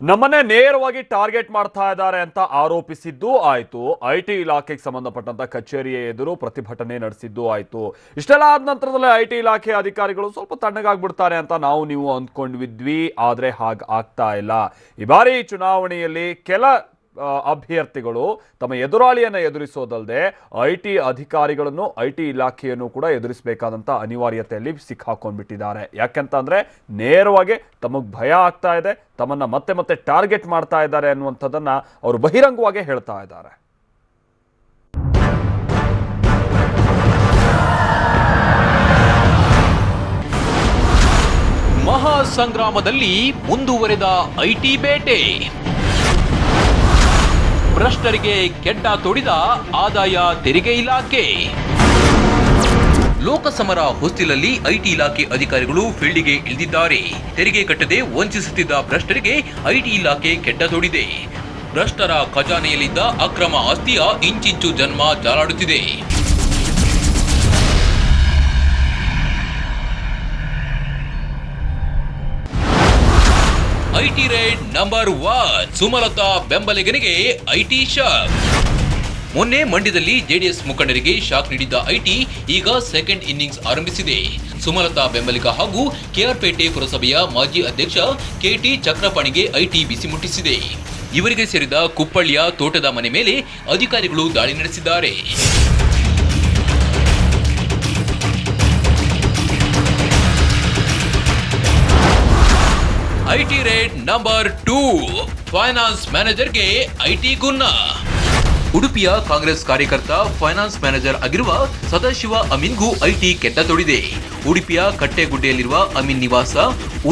ನಮ್ಮನ್ನೇ ನೇರವಾಗಿ ಟಾರ್ಗೆಟ್ ಮಾಡ್ತಾ ಇದ್ದಾರೆ ಅಂತ ಆರೋಪಿಸಿದ್ದು ಆಯಿತು. ಐ ಟಿ ಇಲಾಖೆಗೆ ಸಂಬಂಧಪಟ್ಟಂತ ಕಚೇರಿಯ ಎದುರು ಪ್ರತಿಭಟನೆ ನಡೆಸಿದ್ದು ಆಯಿತು. ಇಷ್ಟೆಲ್ಲ ಆದ ನಂತರದಲ್ಲೇ ಐ ಟಿ ಇಲಾಖೆ ಅಧಿಕಾರಿಗಳು ಸ್ವಲ್ಪ ತಣ್ಣಗಾಗ್ಬಿಡ್ತಾರೆ ಅಂತ ನಾವು ನೀವು ಅಂದ್ಕೊಂಡಿದ್ವಿ ಆದರೆ ಹಾಗೆ ಆಗ್ತಾ ಇಲ್ಲ. ಈ ಬಾರಿ ಚುನಾವಣೆಯಲ್ಲಿ ಕೆಲ ಅಭ್ಯರ್ಥಿಗಳು ತಮ್ಮ ಎದುರಾಳಿಯನ್ನು ಎದುರಿಸೋದಲ್ಲದೆ ಐ ಟಿ ಅಧಿಕಾರಿಗಳನ್ನು ಐ ಟಿ ಇಲಾಖೆಯನ್ನು ಕೂಡ ಎದುರಿಸಬೇಕಾದಂಥ ಅನಿವಾರ್ಯತೆಯಲ್ಲಿ ಸಿಕ್ಕಾಕೊಂಡ್ಬಿಟ್ಟಿದ್ದಾರೆ. ಯಾಕೆಂತಂದ್ರೆ ನೇರವಾಗಿ ತಮಗೆ ಭಯ ಆಗ್ತಾ ಇದೆ, ತಮ್ಮನ್ನ ಮತ್ತೆ ಮತ್ತೆ ಟಾರ್ಗೆಟ್ ಮಾಡ್ತಾ ಇದ್ದಾರೆ ಅನ್ನುವಂಥದ್ದನ್ನ ಅವರು ಬಹಿರಂಗವಾಗಿ ಹೇಳ್ತಾ ಇದ್ದಾರೆ. ಮಹಾ ಸಂಗ್ರಾಮದಲ್ಲಿ ಮುಂದುವರೆದ ಐಟಿ ಬೇಟೆ. ಭ್ರಷ್ಟರಿಗೆ ಕೆಡ್ಡ ತೊಡಿದ ಆದಾಯ ತೆರಿಗೆ ಇಲಾಖೆ. ಲೋಕಸಮರ ಹೊಸ್ತಿಲಲ್ಲಿ ಐಟಿ ಇಲಾಖೆ ಅಧಿಕಾರಿಗಳು ಫೀಲ್ಡಿಗೆ ಇಳಿದಿದ್ದಾರೆ. ತೆರಿಗೆ ಕಟ್ಟದೆ ವಂಚಿಸುತ್ತಿದ್ದ ಭ್ರಷ್ಟರಿಗೆ ಐಟಿ ಇಲಾಖೆ ಕೆಡ್ಡ ತೊಡಿದೆ. ಭ್ರಷ್ಟರ ಖಜಾನೆಯಲ್ಲಿದ್ದ ಅಕ್ರಮ ಆಸ್ತಿಯ ಇಂಚಿಂಚು ಜನ್ಮ ಜಾಲಾಡುತ್ತಿದೆ. IT raid number one, Sumalatha ಬೆಂಬಲಿಗನಿಗೆ IT shock. ಮೊನ್ನೆ ಮಂಡ್ಯದಲ್ಲಿ ಜೆಡಿಎಸ್ ಮುಖಂಡರಿಗೆ ಶಾಕ್ ನೀಡಿದ್ದ ಐಟಿ ಈಗ ಸೆಕೆಂಡ್ ಇನ್ನಿಂಗ್ಸ್ ಆರಂಭಿಸಿದೆ. ಸುಮಲತಾ ಬೆಂಬಲಿಗ ಹಾಗೂ ಕೆಆರ್ಪೇಟೆ ಪುರಸಭೆಯ ಮಾಜಿ ಅಧ್ಯಕ್ಷ ಕೆಟಿ ಚಕ್ರಪಾಣಿಗೆ ಐಟಿ ಬಿಸಿ ಮುಟ್ಟಿಸಿದೆ. ಇವರಿಗೆ ಸೇರಿದ ಕುಪ್ಪಳ್ಳಿಯ ತೋಟದ ಮನೆ ಮೇಲೆ ಅಧಿಕಾರಿಗಳು ದಾಳಿ ನಡೆಸಿದ್ದಾರೆ. IT raid number two. Finance ಮ್ಯಾನೇಜರ್ಗೆ IT ಗುನ್ನ. ಉಡುಪಿಯ ಕಾಂಗ್ರೆಸ್ ಕಾರ್ಯಕರ್ತ, ಫೈನಾನ್ಸ್ ಮ್ಯಾನೇಜರ್ ಆಗಿರುವ ಸದಾಶಿವ ಅಮೀನ್ಗೂ ಐಟಿ ಕೆಟ್ಟ ತೊಡಿದೆ. ಉಡುಪಿಯ ಕಟ್ಟೆಗುಡ್ಡೆಯಲ್ಲಿರುವ ಅಮೀನ್ ನಿವಾಸ,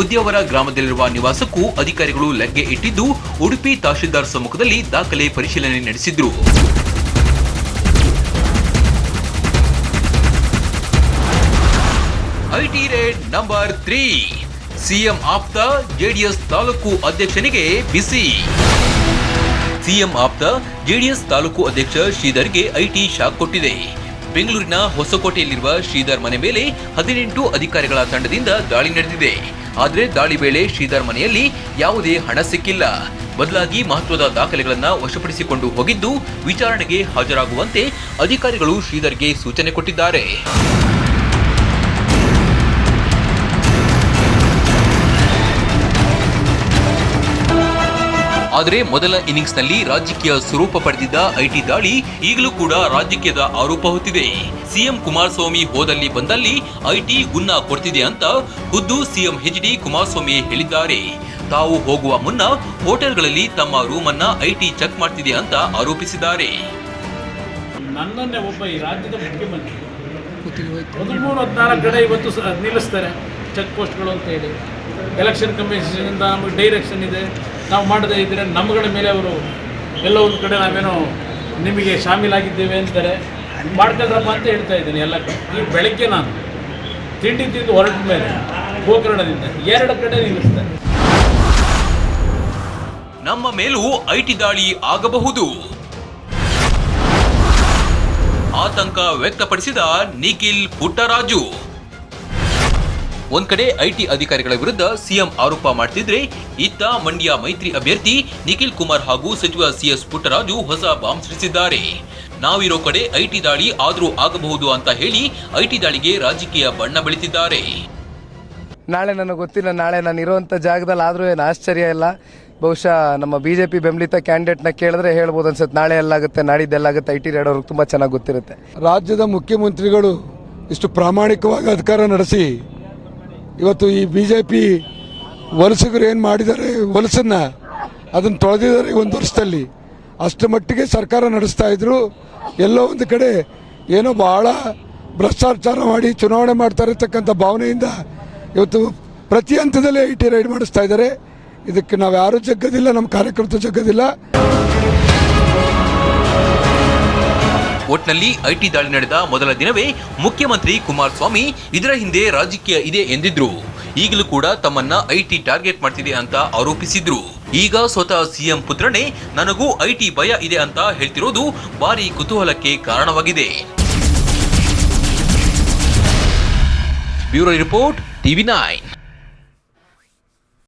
ಉದ್ಯವರ ಗ್ರಾಮದಲ್ಲಿರುವ ನಿವಾಸಕ್ಕೂ ಅಧಿಕಾರಿಗಳು ಲಗ್ಗೆ ಇಟ್ಟಿದ್ದು ಉಡುಪಿ ತಹಶೀಲ್ದಾರ್ ಸಮ್ಮುಖದಲ್ಲಿ ದಾಖಲೆ ಪರಿಶೀಲನೆ ನಡೆಸಿದ್ರು. IT raid number three. CM ಆಪ್ತ ಜೆಡಿಎಸ್ ತಾಲೂಕು ಅಧ್ಯಕ್ಷನಿಗೆ ಬಿಸಿ. ಸಿಎಂ ಆಪ್ತ ಜೆಡಿಎಸ್ ತಾಲೂಕು ಅಧ್ಯಕ್ಷ ಶ್ರೀಧರ್ಗೆ ಐಟಿ ಶಾಕ್ ಕೊಟ್ಟಿದೆ. ಬೆಂಗಳೂರಿನ ಹೊಸಕೋಟೆಯಲ್ಲಿರುವ ಶ್ರೀಧರ್ ಮನೆ ಮೇಲೆ ಹದಿನೆಂಟು ಅಧಿಕಾರಿಗಳ ತಂಡದಿಂದ ದಾಳಿ ನಡೆದಿದೆ. ಆದರೆ ದಾಳಿ ವೇಳೆ ಶ್ರೀಧರ್ ಮನೆಯಲ್ಲಿ ಯಾವುದೇ ಹಣ ಸಿಕ್ಕಿಲ್ಲ. ಬದಲಾಗಿ ಮಹತ್ವದ ದಾಖಲೆಗಳನ್ನು ವಶಪಡಿಸಿಕೊಂಡು ಹೋಗಿದ್ದು ವಿಚಾರಣೆಗೆ ಹಾಜರಾಗುವಂತೆ ಅಧಿಕಾರಿಗಳು ಶ್ರೀಧರ್ಗೆ ಸೂಚನೆ ಕೊಟ್ಟಿದ್ದಾರೆ. ಆದರೆ ಮೊದಲ ಇನ್ನಿಂಗ್ಸ್ನಲ್ಲಿ ರಾಜಕೀಯ ಸ್ವರೂಪ ಪಡೆದಿದ್ದ ಐಟಿ ದಾಳಿ ಈಗಲೂ ಕೂಡ ರಾಜಕೀಯದ ಆರೋಪ ಹೊತ್ತಿದೆ. ಸಿಎಂ ಕುಮಾರಸ್ವಾಮಿ ಹೋದಲ್ಲಿ ಬಂದಲ್ಲಿ ಐಟಿ ಗುನ್ನ ಕೊಡ್ತಿದೆ ಅಂತ ಖುದ್ದು ಸಿಎಂ ಎಚ್ ಡಿ ಕುಮಾರಸ್ವಾಮಿ ಹೇಳಿದ್ದಾರೆ. ತಾವು ಹೋಗುವ ಮುನ್ನ ಹೋಟೆಲ್ಗಳಲ್ಲಿ ತಮ್ಮ ರೂಮನ್ನ ಅನ್ನ ಐಟಿ ಚೆಕ್ ಮಾಡ್ತಿದೆ ಅಂತ ಆರೋಪಿಸಿದ್ದಾರೆ. ನನ್ನನ್ನೇ ಒಬ್ಬ ಈ ರಾಜ್ಯದ ಮುಖ್ಯಮಂತ್ರಿ. ಹದಿಮೂರು ಹದಿನಾಲ್ಕು ಕಡೆ ಇವತ್ತು ನಿಲ್ಲಿಸ್ತಾರೆ ಚೆಕ್ ಪೋಸ್ಟ್ಗಳು ಅಂತ ಹೇಳಿ. ಎಲೆಕ್ಷನ್ ಕಮಿಷನಿಂದ ನಮಗೆ ಡೈರೆಕ್ಷನ್ ಇದೆ. ನಾವು ಮಾಡದೇ ಇದ್ದರೆ ನಮ್ಮಗಳ ಮೇಲೆ ಅವರು ಎಲ್ಲ ಒಂದು ಕಡೆ ನಾವೇನೋ ನಿಮಗೆ ಶಾಮೀಲಾಗಿದ್ದೇವೆ ಅಂತಾರೆ. ಮಾಡ್ಕೊಳ್ರಪ್ಪ ಅಂತ ಹೇಳ್ತಾ ಇದ್ದೀನಿ ಎಲ್ಲ ಕಡೆ. ಈ ಬೆಳಗ್ಗೆ ನಾನು ತಿಂಡಿ ತಿಂದು ಹೊರಟ ಮೇಲೆ ಗೋಕರ್ಣದಿಂದ ಎರಡು ಕಡೆ ನಿಲ್ಲಿಸ್ತಾರೆ ನಮ್ಮ ಮೇಲೂ ಐಟಿ ದಾಳಿ ಆಗಬಹುದು. ಆತಂಕ ವ್ಯಕ್ತಪಡಿಸಿದ ನಿಖಿಲ್ ಪುಟ್ಟರಾಜು. ಒಂದ್ ಕಡೆ ಐಟಿ ಅಧಿಕಾರಿಗಳ ವಿರುದ್ಧ ಸಿಎಂ ಆರೋಪ ಮಾಡ್ತಿದ್ರೆ ಇತ್ತ ಮಂಡ್ಯ ಮೈತ್ರಿ ಅಭ್ಯರ್ಥಿ ನಿಖಿಲ್ ಕುಮಾರ್ ಹಾಗೂ ಸಚಿವ ಸಿಎಸ್ ಪುಟ್ಟರಾಜು ಹೊಸ ಬಾಂಬ್ ಸಿಡಿಸಿದ್ದಾರೆ ನಾವಿರೋ ಕಡೆ ಐಟಿ ದಾಳಿ ಆದರೂ ಆಗಬಹುದು ಅಂತ ಹೇಳಿ ಐಟಿ ದಾಳಿಗೆ ರಾಜಕೀಯ ಬಣ್ಣ ಬೆಳೆಸಿದ್ದಾರೆ ನಾಳೆ ನನಗೆ ಗೊತ್ತಿಲ್ಲ ನಾಳೆ ನಾನು ಇರುವಂತ ಜಾಗದಲ್ಲಿ ಆದರೂ ಏನು ಆಶ್ಚರ್ಯ ಇಲ್ಲ. ಬಹುಶಃ ನಮ್ಮ ಬಿ ಜೆ ಪಿ ಬೆಂಬಲಿತ ಕ್ಯಾಂಡಿಡೇಟ್ನ ಕೇಳಿದ್ರೆ ಹೇಳ್ಬೋದು ಅನ್ಸುತ್ತೆ ನಾಳೆ ಎಲ್ಲಾಗುತ್ತೆ ನಾಡಿದ್ದೆಲ್ಲಾಗುತ್ತೆ ಐ ಟಿ ರೇಡ್ ಅವ್ರಿಗೆ ತುಂಬ ಚೆನ್ನಾಗಿ ಗೊತ್ತಿರುತ್ತೆ. ರಾಜ್ಯದ ಮುಖ್ಯಮಂತ್ರಿಗಳು ಇಷ್ಟು ಪ್ರಾಮಾಣಿಕವಾಗಿ ಅಧಿಕಾರ ನಡೆಸಿ ಇವತ್ತು ಈ ಬಿ ಜೆ ಪಿ ವಲಸಿಗರು ಏನು ಮಾಡಿದ್ದಾರೆ, ವಲಸನ್ನ ಅದನ್ನು ತೊಳೆದಿದ್ದಾರೆ ಒಂದು ವರ್ಷದಲ್ಲಿ. ಅಷ್ಟು ಮಟ್ಟಿಗೆ ಸರ್ಕಾರ ನಡೆಸ್ತಾ ಇದ್ರು. ಎಲ್ಲೋ ಒಂದು ಕಡೆ ಏನೋ ಬಹಳ ಭ್ರಷ್ಟಾಚಾರ ಮಾಡಿ ಚುನಾವಣೆ ಮಾಡ್ತಾ ಇರತಕ್ಕಂಥ ಭಾವನೆಯಿಂದ ಇವತ್ತು ಪ್ರತಿ ಹಂತದಲ್ಲಿ ಐ ಟಿ ರೈಡ್ ಮಾಡಿಸ್ತಾ ಇದ್ದಾರೆ. ಇದಕ್ಕೆ ನಾವು ಯಾರೂ ಜಗ್ಗದಿಲ್ಲ ನಮ್ಮ ಕಾರ್ಯಕರ್ತರು ಜಗ್ಗದಿಲ್ಲ. ಒಟ್ನಲ್ಲಿ ಐಟಿ ದಾಳಿ ನಡೆದ ಮೊದಲ ದಿನವೇ ಮುಖ್ಯಮಂತ್ರಿ ಕುಮಾರಸ್ವಾಮಿ ಇದರ ಹಿಂದೆ ರಾಜಕೀಯ ಇದೆ ಎಂದಿದ್ರು. ಈಗಲೂ ಕೂಡ ತಮ್ಮನ್ನ ಐಟಿ ಟಾರ್ಗೆಟ್ ಮಾಡ್ತಿದೆ ಅಂತ ಆರೋಪಿಸಿದ್ರು. ಈಗ ಸ್ವತಃ ಸಿಎಂ ಪುತ್ರನೇ ನನಗೂ ಐಟಿ ಭಯ ಇದೆ ಅಂತ ಹೇಳ್ತಿರೋದು ಭಾರಿ ಕುತೂಹಲಕ್ಕೆ ಕಾರಣವಾಗಿದೆ. Bureau report, TV nine.